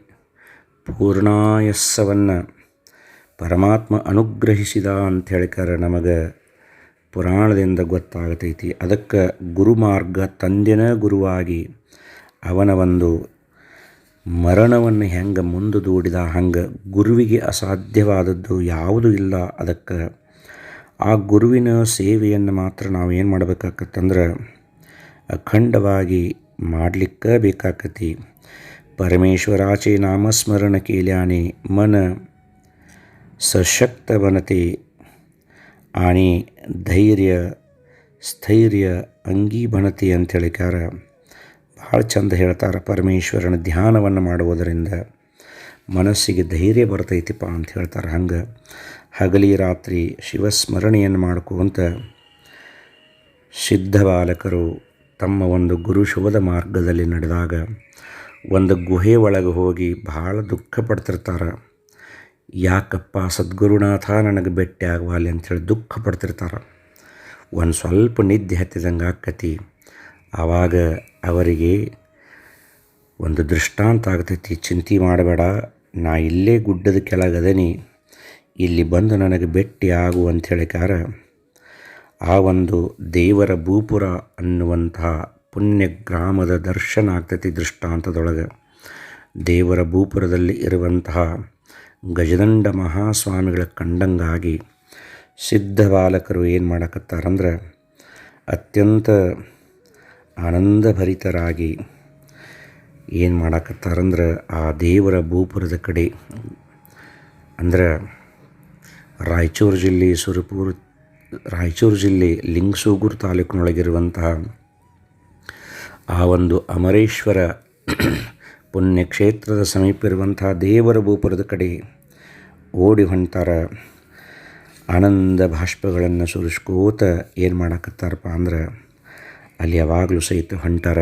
ಪೂರ್ಣಾಯಸ್ಸವನ್ನು ಪರಮಾತ್ಮ ಅನುಗ್ರಹಿಸಿದ ಅಂತ ಹೇಳ್ತಾರೆ ನಮಗೆ ಪುರಾಣದಿಂದ ಗೊತ್ತಾಗತೈತಿ. ಅದಕ್ಕೆ ಗುರುಮಾರ್ಗ ತಂದೆನ ಗುರುವಾಗಿ ಅವನ ಒಂದು ಮರಣವನ್ನು ಹೆಂಗೆ ಮುಂದೆ ದೂಡಿದ ಹಂಗೆ ಗುರುವಿಗೆ ಅಸಾಧ್ಯವಾದದ್ದು ಯಾವುದೂ ಇಲ್ಲ ಅದಕ್ಕೆ ಆ ಗುರುವಿನ ಸೇವೆಯನ್ನು ಮಾತ್ರ ನಾವು ಏನು ಮಾಡಬೇಕಾಕತ್ತಂದ್ರೆ ಅಖಂಡವಾಗಿ ಮಾಡಲಿಕ್ಕೆ ಬೇಕಾಕತಿ. ಪರಮೇಶ್ವರಾಚೆ ನಾಮಸ್ಮರಣ ಕೇಳ್ಯಾನೆ ಮನ ಸಶಕ್ತ ಬನತೆ, ಆಣಿ ಧೈರ್ಯ ಸ್ಥೈರ್ಯ ಅಂಗೀ ಬಣತಿ ಅಂತ ಹೇಳಿಕಾರ ಭಾಳ ಚಂದ ಹೇಳ್ತಾರೆ, ಪರಮೇಶ್ವರನ ಧ್ಯಾನವನ್ನು ಮಾಡುವುದರಿಂದ ಮನಸ್ಸಿಗೆ ಧೈರ್ಯ ಬರ್ತೈತಿಪ್ಪ ಅಂತ ಹೇಳ್ತಾರೆ. ಹಂಗೆ ಹಗಲಿ ರಾತ್ರಿ ಶಿವಸ್ಮರಣೆಯನ್ನು ಮಾಡ್ಕೊಂತ ಸಿದ್ಧ ಬಾಲಕರು ತಮ್ಮ ಒಂದು ಗುರು ಶೋಧ ಮಾರ್ಗದಲ್ಲಿ ನಡೆದಾಗ ಒಂದು ಗುಹೆ ಒಳಗೆ ಹೋಗಿ ಭಾಳ ದುಃಖ ಪಡ್ತಿರ್ತಾರೆ. ಯಾಕಪ್ಪ ಸದ್ಗುರುನಾಥ ನನಗೆ ಭೇಟಿ ಆಗವಾಲಿ ಅಂಥೇಳಿ ದುಃಖ ಪಡ್ತಿರ್ತಾರೆ. ಒಂದು ಸ್ವಲ್ಪ ನಿದ್ದೆ ಹತ್ತಿದಂಗೆ ಆಕ್ಕತಿ ಆವಾಗ ಅವರಿಗೆ ಒಂದು ದೃಷ್ಟಾಂತ ಆಗ್ತೈತಿ, ಚಿಂತೆ ಮಾಡಬೇಡ, ನಾ ಇಲ್ಲೇ ಗುಡ್ಡದ ಕೆಳಗದೇನಿ ಇಲ್ಲಿ ಬಂದು ನನಗೆ ಭೇಟಿ ಆಗು ಅಂತ ಹೇಳಿಕಾರ ಆ ಒಂದು ದೇವರ ಭೂಪುರ ಅನ್ನುವಂತಹ ಪುಣ್ಯ ಗ್ರಾಮದ ದರ್ಶನ ಆಗ್ತೈತಿ ದೃಷ್ಟಾಂತದೊಳಗೆ. ದೇವರ ಭೂಪುರದಲ್ಲಿ ಇರುವಂತಹ ಗಜದಂಡ ಮಹಾಸ್ವಾಮಿಗಳ ಕಂಡಂಗಾಗಿ ಸಿದ್ಧ ಬಾಲಕರು ಏನು ಮಾಡಕತ್ತಾರಂದ್ರೆ, ಅತ್ಯಂತ ಆನಂದಭರಿತರಾಗಿ ಏನು ಮಾಡಾಕತ್ತಾರಂದ್ರೆ ಆ ದೇವರ ಭೂಪುರದ ಕಡೆ. ಅಂದ್ರೆ ರಾಯಚೂರು ಜಿಲ್ಲೆ ಸುರಪುರ, ರಾಯಚೂರು ಜಿಲ್ಲೆ ಲಿಂಗಸೂಗೂರು ತಾಲೂಕಿನೊಳಗಿರುವಂತಹ ಆ ಒಂದು ಅಮರೇಶ್ವರ ಪುಣ್ಯಕ್ಷೇತ್ರದ ಸಮೀಪ ಇರುವಂತಹ ದೇವರ ಭೂಪುರದ ಕಡೆ ಓಡಿ ಹೊಂಟಾರ. ಆನಂದ ಭಾಷ್ಪಗಳನ್ನು ಸುರಿಸ್ಕೋತ ಏನು ಮಾಡಕತ್ತಾರಪ್ಪ ಅಂದ್ರೆ ಅಲ್ಲಿ ಯಾವಾಗಲೂ ಸಹಿತ ಹೊಂಟಾರ.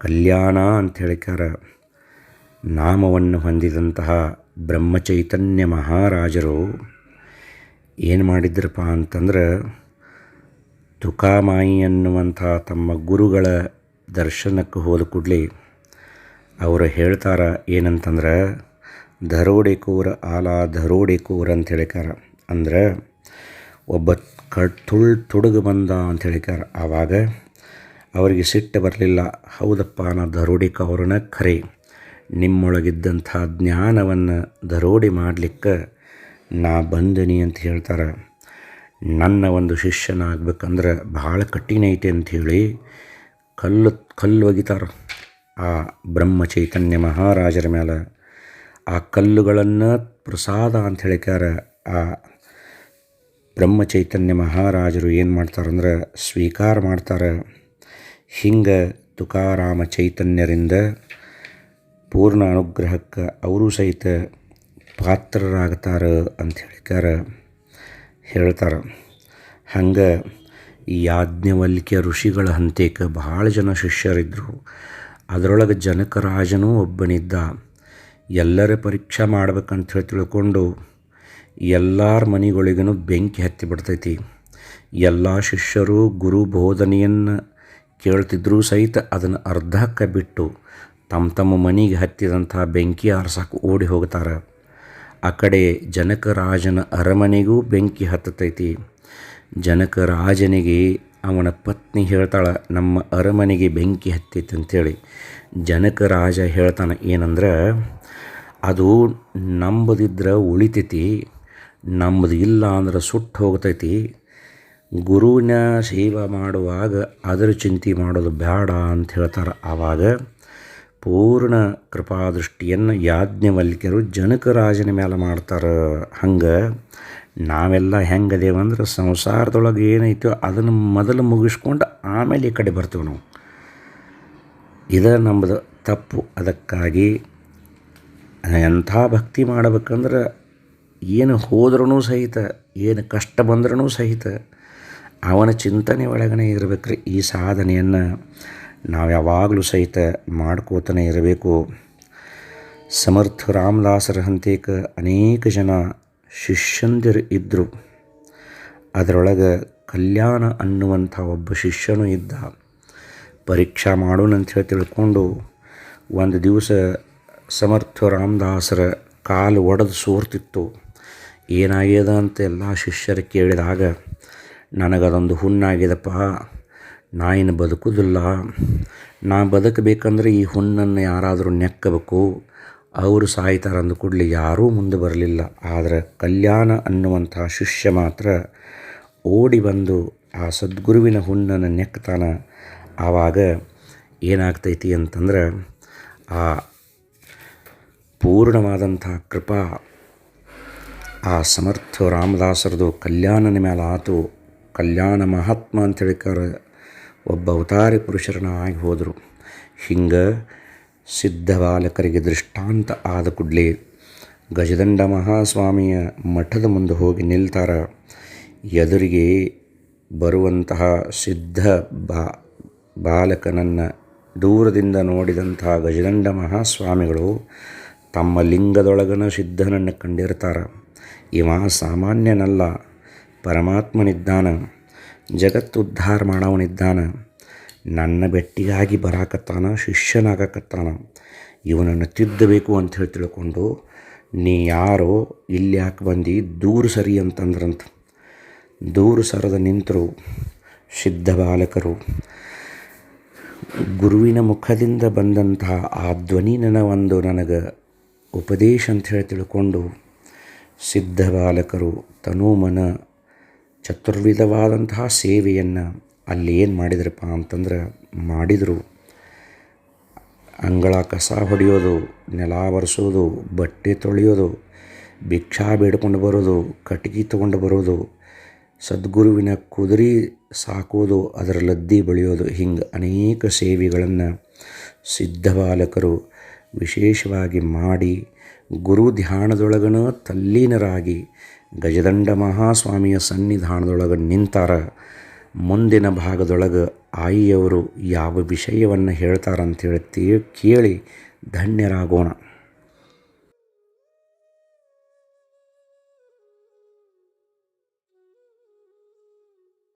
ಕಲ್ಯಾಣ ಅಂತ ಹೇಳಿಕಾರ ನಾಮವನ್ನು ಹೊಂದಿದಂತಹ ಬ್ರಹ್ಮಚೈತನ್ಯ ಮಹಾರಾಜರು ಏನು ಮಾಡಿದ್ರಪ್ಪ ಅಂತಂದ್ರೆ ತುಕಾಮಾಯಿ ಅನ್ನುವಂಥ ತಮ್ಮ ಗುರುಗಳ ದರ್ಶನಕ್ಕೆ ಹೋದ ಕೂಡಲೇ ಅವರು ಹೇಳ್ತಾರ ಏನಂತಂದ್ರೆ ದರೋಡೆಕೋರ ಆಲ ದರೋಡೆಕೋರ ಅಂತ ಹೇಳಿಕಾರ ಅಂದ್ರೆ ಒಬ್ಬ ಕಡ್ ತುಳ್ ತುಡುಗು ಬಂದ ಅಂತ ಹೇಳಿಕಾರ ಆವಾಗ ಅವರಿಗೆ ಸಿಟ್ಟು ಬರಲಿಲ್ಲ. ಹೌದಪ್ಪ ನಾ ದರೋಡೆಕೋರನ ಖರೆ ನಿಮ್ಮೊಳಗಿದ್ದಂಥ ಜ್ಞಾನವನ್ನು ದರೋಡೆ ಮಾಡಲಿಕ್ಕೆ ನಾ ಬಂದಿನಿ ಅಂತ ಹೇಳ್ತಾರೆ. ನನ್ನ ಒಂದು ಶಿಷ್ಯನಾಗಬೇಕಂದ್ರೆ ಭಾಳ ಕಠಿಣ ಐತೆ ಅಂಥೇಳಿ ಕಲ್ಲು ಕಲ್ಲು ಒಗಿತಾರೆ. ಆ ಬ್ರಹ್ಮ ಚೈತನ್ಯ ಮಹಾರಾಜರ ಮೇಲೆ ಆ ಕಲ್ಲುಗಳನ್ನು ಪ್ರಸಾದ ಅಂತ ಹೇಳಿಕಾರ ಆ ಬ್ರಹ್ಮ ಚೈತನ್ಯ ಮಹಾರಾಜರು ಏನು ಮಾಡ್ತಾರಂದ್ರೆ ಸ್ವೀಕಾರ ಮಾಡ್ತಾರೆ. ಹಿಂಗೆ ತುಕಾರಾಮ ಚೈತನ್ಯರಿಂದ ಪೂರ್ಣ ಅನುಗ್ರಹಕ್ಕೆ ಅವರು ಸಹಿತ ಪಾತ್ರರಾಗ್ತಾರೆ ಅಂತ ಹೇಳಿಕಾರ ಹೇಳ್ತಾರೆ. ಹಂಗೆ ಯಾಜ್ಞವಲ್ಕ್ಯ ಋಷಿಗಳ ಹಂತೇಕ ಭಾಳ ಜನ ಶಿಷ್ಯರಿದ್ದರು ಅದರೊಳಗೆ ಜನಕರಾಜನೂ ಒಬ್ಬನಿದ್ದ. ಎಲ್ಲರ ಪರೀಕ್ಷೆ ಮಾಡ್ಬೇಕಂತ ಹೇಳಿ ತಿಳ್ಕೊಂಡು ಎಲ್ಲರ ಮನೆಗಳಿಗೂ ಬೆಂಕಿ ಹತ್ತಿ ಬಿಡ್ತೈತಿ. ಎಲ್ಲ ಶಿಷ್ಯರು ಗುರು ಬೋಧನೆಯನ್ನು ಕೇಳ್ತಿದ್ರೂ ಸಹಿತ ಅದನ್ನು ಅರ್ಧಕ್ಕೆ ಬಿಟ್ಟು ತಮ್ಮ ತಮ್ಮ ಮನೆಗೆ ಹತ್ತಿದಂಥ ಬೆಂಕಿ ಆರ್ಸಕ್ಕೆ ಓಡಿ ಹೋಗ್ತಾರೆ. ಆ ಕಡೆ ಜನಕರಾಜನ ಅರಮನೆಗೂ ಬೆಂಕಿ ಹತ್ತತೈತಿ. ಜನಕರಾಜನಿಗೆ ಅವನ ಪತ್ನಿ ಹೇಳ್ತಾಳೆ, ನಮ್ಮ ಅರಮನೆಗೆ ಬೆಂಕಿ ಹತ್ತೈತಿ ಅಂಥೇಳಿ ಜನಕರಾಜ ಹೇಳ್ತಾನೆ, ಏನಂದ್ರೆ ಅದು ನಂಬದಿದ್ರೆ ಉಳಿತೈತಿ. ನಮ್ಮದು ಇಲ್ಲ ಅಂದ್ರೆ ಸುಟ್ಟು ಹೋಗ್ತೈತಿ. ಗುರುವಿನ ಸೇವೆ ಮಾಡುವಾಗ ಅದರ ಚಿಂತೆ ಮಾಡೋದು ಬೇಡ ಅಂತ ಹೇಳ್ತಾರೆ. ಆವಾಗ ಪೂರ್ಣ ಕೃಪಾದೃಷ್ಟಿಯನ್ನು ಯಾಜ್ಞವಲ್ಕ್ಯರು ಜನಕರಾಜನ ಮೇಲೆ ಮಾಡ್ತಾರೆ. ಹಂಗೆ ನಾವೆಲ್ಲ ಹೆಂಗದೇವಂದ್ರೆ ಸಂಸಾರದೊಳಗೆ ಏನೈತೋ ಅದನ್ನು ಮೊದಲು ಮುಗಿಸ್ಕೊಂಡು ಆಮೇಲೆ ಈ ಕಡೆ ಬರ್ತೀವಿ ನಾವು. ಇದು ನಮ್ಮದು ತಪ್ಪು. ಅದಕ್ಕಾಗಿ ಎಂಥ ಭಕ್ತಿ ಮಾಡ್ಬೇಕಂದ್ರೆ ಏನು ಹೋದ್ರೂ ಸಹಿತ, ಏನು ಕಷ್ಟ ಬಂದ್ರೂ ಸಹಿತ ಅವನ ಚಿಂತನೆ ಒಳಗನೆ ಇರಬೇಕ್ರಿ. ಈ ಸಾಧನೆಯನ್ನು ನಾವು ಯಾವಾಗಲೂ ಸಹಿತ ಮಾಡ್ಕೋತಾನೆ ಇರಬೇಕು. ಸಮರ್ಥ ರಾಮದಾಸರ ಹಂತೇಕ ಅನೇಕ ಜನ ಶಿಷ್ಯಂದಿರು ಇದ್ದರು ಅದರೊಳಗೆ ಕಲ್ಯಾಣ ಅನ್ನುವಂಥ ಒಬ್ಬ ಶಿಷ್ಯನೂ ಇದ್ದ. ಪರೀಕ್ಷಾ ಮಾಡೋಣ ಹೇಳಿ ತಿಳ್ಕೊಂಡು ಒಂದು ದಿವಸ ಸಮರ್ಥ ರಾಮದಾಸರ ಕಾಲು ಒಡೆದು ಸೋರ್ತಿತ್ತು. ಏನಾಗ್ಯದ ಅಂತ ಎಲ್ಲ ಶಿಷ್ಯರು ಕೇಳಿದಾಗ, ನನಗದೊಂದು ಹುಣ್ಣಾಗಿದಪ್ಪ ನಾ ಇನ್ನು ಬದುಕುವುದಿಲ್ಲ ನಾ ಬದುಕಬೇಕಂದ್ರೆ ಈ ಹುಣ್ಣನ್ನು ಯಾರಾದರೂ ನೆಕ್ಕಬೇಕು. ಅವರು ಸಾಯ್ತಾರಂದು ಕೂಡಲೇ ಯಾರೂ ಮುಂದೆ ಬರಲಿಲ್ಲ. ಆದರೆ ಕಲ್ಯಾಣ ಅನ್ನುವಂಥ ಶಿಷ್ಯ ಮಾತ್ರ ಓಡಿ ಬಂದು ಆ ಸದ್ಗುರುವಿನ ಹುಣ್ಣನ್ನು ನೆಕ್ತಾನ. ಆವಾಗ ಏನಾಗ್ತೈತಿ ಅಂತಂದ್ರೆ, ಆ ಪೂರ್ಣವಾದಂಥ ಕೃಪಾ ಆ ಸಮರ್ಥ ರಾಮದಾಸರದು ಕಲ್ಯಾಣನ ಮೇಲೆ ಆತು ಕಲ್ಯಾಣ ಮಹಾತ್ಮ ಅಂತ ಹೇಳಿಕಾರ ಒಬ್ಬ ಅವತಾರಿ ಪುರುಷರನ್ನ ಆಗಿ ಹೋದರು. ಹಿಂಗೆ ಸಿದ್ಧ ಬಾಲಕರಿಗೆ ದೃಷ್ಟಾಂತ ಆದ ಕೂಡಲೇ ಗಜದಂಡ ಮಹಾಸ್ವಾಮಿಯ ಮಠದ ಮುಂದೆ ಹೋಗಿ ನಿಲ್ತಾರ. ಎದುರಿಗೆ ಬರುವಂತಹ ಸಿದ್ಧ ಬಾ, ಬಾಲಕನನ್ನು ದೂರದಿಂದ ನೋಡಿದಂತಹ ಗಜದಂಡ ಮಹಾಸ್ವಾಮಿಗಳು ತಮ್ಮ ಲಿಂಗದೊಳಗನ ಸಿದ್ಧನನ್ನು ಕಂಡಿರ್ತಾರೆ. ಇವ ಸಾಮಾನ್ಯನಲ್ಲ, ಪರಮಾತ್ಮನಿದ್ದಾನ ಜಗತ್ತು ಉದ್ಧಾರ ಮಾಡವನಿದ್ದಾನ ನನ್ನ ಬೆಟ್ಟಿಗಾಗಿ ಬರಾಕತ್ತಾನ, ಶಿಷ್ಯನಾಗಕತ್ತಾನ, ಇವನನ್ನು ತಿದ್ದಬೇಕು ಅಂತ ಹೇಳಿ ತಿಳ್ಕೊಂಡು, ನೀ ಯಾರೋ, ಇಲ್ಲಿ ಯಾಕೆ ಬಂದು, ದೂರು ಸರಿ ಅಂತಂದ್ರಂತ. ದೂರು ಸರದ ನಿಂತರು, ಸಿದ್ಧ ಬಾಲಕರು. ಗುರುವಿನ ಮುಖದಿಂದ ಬಂದಂತಹ ಆ ಧ್ವನಿ ನನ್ನ ಒಂದು ನನಗೆ ಉಪದೇಶ ಅಂತ ಹೇಳಿ ತಿಳ್ಕೊಂಡು ಸಿದ್ಧ ಬಾಲಕರು ತನುಮನ ಚತುರ್ವಿಧವಾದಂತಹ ಸೇವೆಯನ್ನು ಅಲ್ಲಿ ಏನು ಮಾಡಿದ್ರಪ್ಪ ಅಂತಂದ್ರೆ ಮಾಡಿದರು. ಅಂಗಳ ಕಸ ಹೊಡೆಯೋದು, ನೆಲ ಒರೆಸೋದು, ಬಟ್ಟೆ ತೊಳೆಯೋದು, ಭಿಕ್ಷಾ ಬೇಡ್ಕೊಂಡು ಬರೋದು, ಕಟ್ಗೆ ತೊಗೊಂಡು ಬರೋದು, ಸದ್ಗುರುವಿನ ಕುದುರೆ ಸಾಕೋದು, ಅದರ ಲದ್ದಿ ಬೆಳೆಯೋದು, ಹಿಂಗೆ ಅನೇಕ ಸೇವೆಗಳನ್ನು ಸಿದ್ಧ ಬಾಲಕರು ವಿಶೇಷವಾಗಿ ಮಾಡಿ ಗುರು ಧ್ಯಾನದೊಳಗನ ತಲ್ಲೀನರಾಗಿ ಗಜದಂಡ ಮಹಾಸ್ವಾಮಿಯ ಸನ್ನಿಧಾನದೊಳಗೆ ನಿಂತಾರ. ಮುಂದಿನ ಭಾಗದೊಳಗೆ ಆಯಿಯವರು ಯಾವ ವಿಷಯವನ್ನು ಹೇಳ್ತಾರಂತೇಳಿ ಕೇಳಿ ಧನ್ಯರಾಗೋಣ.